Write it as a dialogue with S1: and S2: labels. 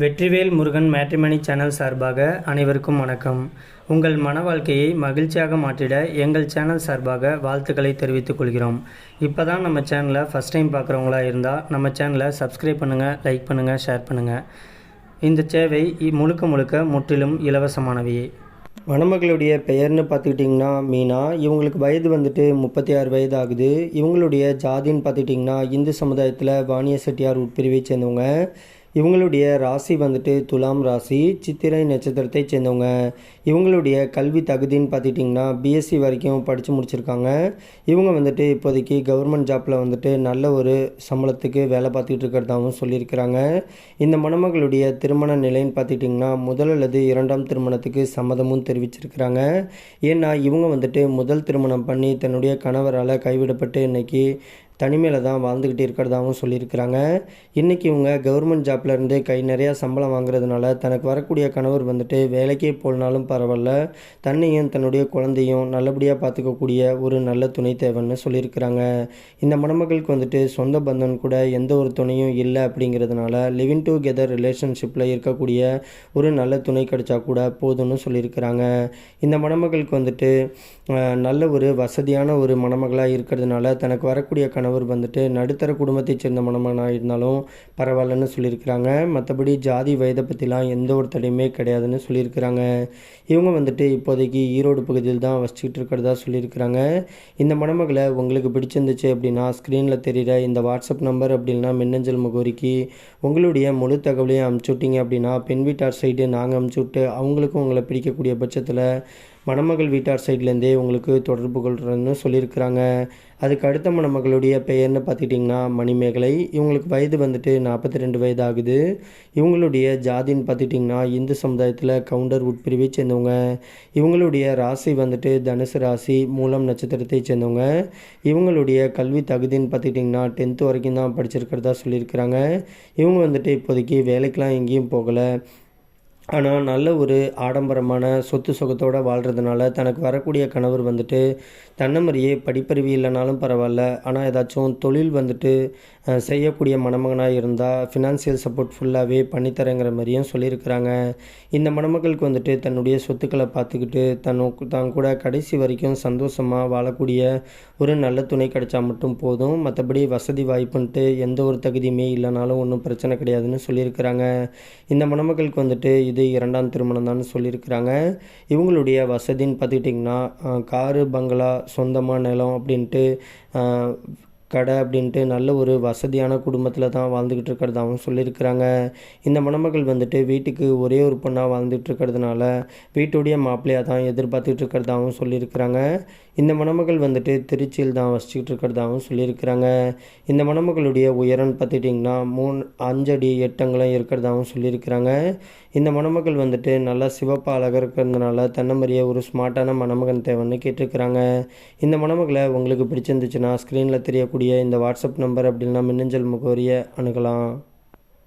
S1: Vetrivel Murugan matrimony channel சார்பாக அனைவருக்கும் வணக்கம். உங்கள் மன வாழ்க்கையை மகிழ்ச்சியாக மாற்றிட எங்கள் சேனல் சார்பாக வாழ்த்துக்களை தெரிவித்துக் கொள்கிறோம். இப்போ தான் நம்ம சேனலை ஃபஸ்ட் டைம் பார்க்குறவங்களா இருந்தால் நம்ம சேனலை சப்ஸ்கிரைப் பண்ணுங்கள் லைக் பண்ணுங்கள் ஷேர் பண்ணுங்கள் இந்த சேவை முழுக்க முழுக்க முற்றிலும் இலவசமானவையே மணமகளுடைய பெயர்னு பார்த்துக்கிட்டிங்கன்னா மீனா இவங்களுக்கு வயது வந்துட்டு முப்பத்தி ஆறு வயது ஆகுது. இவங்களுடைய ஜாதின்னு பார்த்துக்கிட்டிங்கன்னா இந்து சமுதாயத்தில் வாணிய செட்டியார் உட்பிரிவை சேர்ந்தவங்க. இவங்களுடைய ராசி வந்துட்டு துலாம் ராசி சித்திரை நட்சத்திரத்தை சேர்ந்தவங்க. இவங்களுடைய கல்வி தகுதின்னு பார்த்துக்கிட்டிங்கன்னா பிஎஸ்சி வரைக்கும் படித்து முடிச்சிருக்காங்க. இவங்க வந்துட்டு இப்போதைக்கு கவர்மெண்ட் ஜாப்பில் வந்துட்டு நல்ல ஒரு சம்பளத்துக்கு வேலை பார்த்துக்கிட்டு இருக்கிறதாகவும் சொல்லியிருக்கிறாங்க. இந்த மணமகளுடைய திருமண நிலைன்னு பார்த்துக்கிட்டிங்கன்னா முதல் அல்லது இரண்டாம் திருமணத்துக்கு சம்மதமும் தெரிவிச்சிருக்கிறாங்க. ஏன்னா இவங்க வந்துட்டு முதல் திருமணம் பண்ணி தன்னுடைய கணவரால் கைவிடப்பட்டு இன்றைக்கி தனிமையில் தான் வாழ்ந்துக்கிட்டு இருக்கிறதாகவும் சொல்லியிருக்கிறாங்க. இன்றைக்கி இவங்க கவர்மெண்ட் ஜாப்லேருந்து கை நிறையா சம்பளம் வாங்குறதுனால தனக்கு வரக்கூடிய கணவர் வந்துட்டு வேலைக்கே போனாலும் பரவாயில்ல. தன்னையும் தன்னுடைய குழந்தையும் நல்லபடியாக பார்த்துக்கக்கூடிய ஒரு நல்ல துணை தேவைன்னு சொல்லியிருக்கிறாங்க. இந்த மணமகளுக்கு வந்துட்டு சொந்த பந்தம் கூட எந்த ஒரு துணையும் இல்லை அப்படிங்கிறதுனால லிவிங் டுகெதர் ரிலேஷன்ஷிப்பில் இருக்கக்கூடிய ஒரு நல்ல துணை கிடைச்சா கூட போதும்னு சொல்லியிருக்கிறாங்க. இந்த மணமகளுக்கு வந்துட்டு நல்ல ஒரு வசதியான ஒரு மணமகளாக இருக்கிறதுனால தனக்கு வரக்கூடிய கணவர் வந்துட்டு நடுத்தர குடும்பத்தைச் சேர்ந்த மணமகனாக இருந்தாலும் பரவாயில்லன்னு சொல்லியிருக்கிறாங்க. மற்றபடி ஜாதி வயதை பற்றிலாம் எந்த ஒரு தடையுமே கிடையாதுன்னு சொல்லியிருக்கிறாங்க. இவங்க வந்துட்டு இப்போதைக்கு ஈரோடு பகுதியில் தான் வசிச்சுட்டு இருக்கிறதா சொல்லியிருக்கிறாங்க. இந்த மணமகளை உங்களுக்கு பிடிச்சிருந்துச்சு அப்படின்னா ஸ்க்ரீனில் தெரிகிற இந்த வாட்ஸ்அப் நம்பர் அப்படின்னா மின்னஞ்சல் முகவரிக்கு உங்களுடைய முழு தகவலையும் அமுச்சு விட்டீங்க அப்படின்னா பெண் வீட்டார் சைடு நாங்கள் அமுச்சு விட்டு அவங்களுக்கும் உங்களை பிடிக்கக்கூடிய பட்சத்தில் மணமகள் வீட்டார் சைட்லேருந்தே உங்களுக்கு தொடர்பு கொள்கிறன்னு சொல்லியிருக்கிறாங்க. அதுக்கு அடுத்த மணமகளுடைய பெயர்னு பார்த்துக்கிட்டிங்கன்னா மணிமேகலை. இவங்களுக்கு வயது வந்துட்டு நாற்பத்தி ரெண்டு வயது ஆகுது இவங்களுடைய ஜாதின்னு பார்த்துக்கிட்டிங்கன்னா இந்து சமுதாயத்தில் கவுண்டர் உட்பிரிவை சேர்ந்தவங்க. இவங்களுடைய ராசி வந்துட்டு தனுசு ராசி மூலம் நட்சத்திரத்தை சேர்ந்தவங்க. இவங்களுடைய கல்வி தகுதின்னு பார்த்துக்கிட்டிங்கன்னா டென்த்து வரைக்கும் தான் படிச்சிருக்கிறதா சொல்லியிருக்கிறாங்க. இவங்க வந்துட்டு இப்போதைக்கு வேலைக்கெலாம் எங்கேயும் போகலை. ஆனால் நல்ல ஒரு ஆடம்பரமான சொத்து சுகத்தோடு வாழ்கிறதுனால தனக்கு வரக்கூடிய கணவர் வந்துட்டு தன்னமரியே படிப்பறிவு இல்லைனாலும் பரவாயில்ல. ஆனால் ஏதாச்சும் தொழில் வந்துட்டு செய்யக்கூடிய மணமகனாக இருந்தால் ஃபினான்சியல் சப்போர்ட் ஃபுல்லாகவே பண்ணித்தரேங்கிற மாதிரியும் சொல்லியிருக்கிறாங்க. இந்த மணமகளுக்கு வந்துட்டு தன்னுடைய சொத்துக்களை பார்த்துக்கிட்டு தன்னு தான் கூட கடைசி வரைக்கும் சந்தோஷமாக வாழக்கூடிய ஒரு நல்ல துணை கிடைச்சா மட்டும் போதும். மற்றபடி வசதி வாய்ப்புன்ட்டு எந்த ஒரு தகுதியுமே இல்லைனாலும் ஒன்றும் பிரச்சனை கிடையாதுன்னு சொல்லியிருக்கிறாங்க. இந்த மணமகளுக்கு வந்துட்டு இது இரண்டாம் திருமணம் தான் சொல்லியிருக்கிறாங்க. இவங்களுடைய வசதின்னு பார்த்துக்கிட்டிங்கன்னா காரு பங்களா சொந்தமாக நிலம் அப்படின்ட்டு கடை அப்படின்ட்டு நல்ல ஒரு வசதியான குடும்பத்தில் தான் வாழ்ந்துக்கிட்டு இருக்கிறதாகவும் சொல்லியிருக்கிறாங்க. இந்த மணமகள் வந்துட்டு வீட்டுக்கு ஒரே ஒரு பொண்ணாக வாழ்ந்துட்டு இருக்கிறதுனால வீட்டுடைய மாப்பிள்ளையாக தான் எதிர்பார்த்துக்கிட்டு இருக்கிறதாகவும் சொல்லியிருக்கிறாங்க. இந்த மணமகள் வந்துட்டு திருச்சியில் தான் வசிச்சுக்கிட்டு இருக்கிறதாகவும் சொல்லியிருக்கிறாங்க. இந்த மணமகளுடைய உயரம்னு பார்த்துட்டிங்கன்னா மூணு அஞ்சடி எட்டங்களும் இருக்கிறதாகவும் சொல்லியிருக்கிறாங்க. இந்த மணமகள் வந்துட்டு நல்லா சிவப்பாக அழகாக இருக்கிறதுனால தன்னமறிய ஒரு ஸ்மார்ட்டான மணமகன் தேவைன்னு கேட்டிருக்கிறாங்க. இந்த மணமகளை உங்களுக்கு பிடிச்சிருந்துச்சுன்னா ஸ்க்ரீனில் தெரியக்கூடிய இந்த வாட்ஸ்அப் நம்பர் அப்படின்னா மின்னஞ்சல் முகவரியை அணுகலாம்.